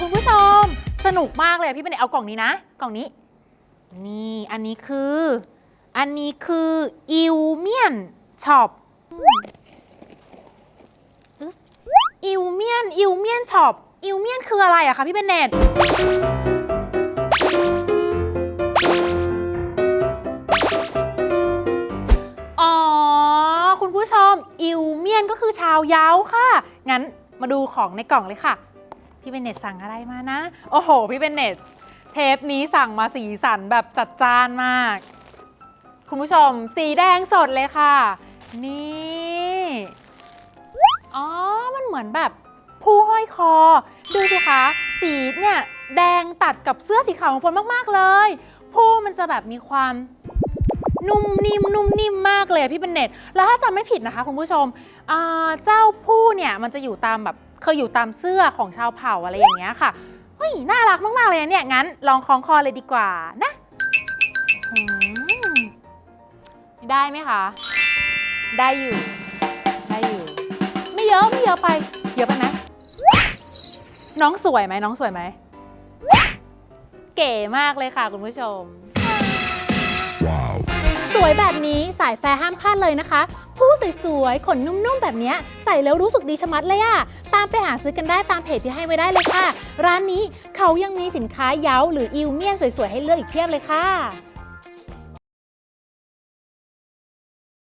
คุณผู้ชม สนุกมากเลยพี่เป็นเด็กเอากล่องนี้นะ กล่องนี้ นี่อันนี้คือ อันนี้คืออิวเมียนช็อปอิวเมียนอิวเมียนช็อปอิวเมียนคืออะไรอะคะพี่เบนเนตอ๋อ คุณผู้ชมอิวเมียนก็คือชาวเย้าค่ะ งั้นมาดูของในกล่องเลยค่ะ พี่เบนเนตสั่งอะไรมานะ โอ้โห พี่เบนเนตเทปนี้สั่งมาสีสันแบบจัดจ้านมาก คุณผู้ชม สีแดงสดเลยค่ะ นี่อ๋อ มันเหมือนแบบผู้ห้อยคอ ดูสิคะ สีเนี่ยแดงตัดกับเสื้อสีขาวของฝนมาก ๆ เลย ผู้มันจะแบบมีความนุ่มนิ่มนุ่มนิ่มมากเลยพี่เบนเน็ต แล้วถ้าจำไม่ผิดนะคะคุณผู้ชม เจ้าผู้เนี่ยมันจะอยู่ตามแบบ เคยอยู่ตามเสื้อของชาวเผ่าอะไรอย่างเงี้ยค่ะเฮ้ยน่ารักมากๆเลยนะเนี่ยงั้นลองคล้องคอเลยดีกว่านะอืมได้ไหมคะ ได้อยู่ ได้อยู่ ไม่เยอะไม่เยอะไป เยอะไปไหมน้องสวยไหมน้องสวยไหม เก๋มากเลยค่ะคุณผู้ชม สวยแบบนี้สายแฟร์ห้ามพลาดเลยนะคะ ผู้สวยๆ ขนนุ่มๆ แบบนี้ใส่แล้วรู้สึกดีชะมัดเลยอะตามไปหาซื้อกันได้ตามเพจที่ให้ไว้ได้เลยค่ะ ร้านนี้เขายังมีสินค้าเย้าหรืออิวเมียนสวยๆ ให้เลือกอีกเพียบเลยค่ะ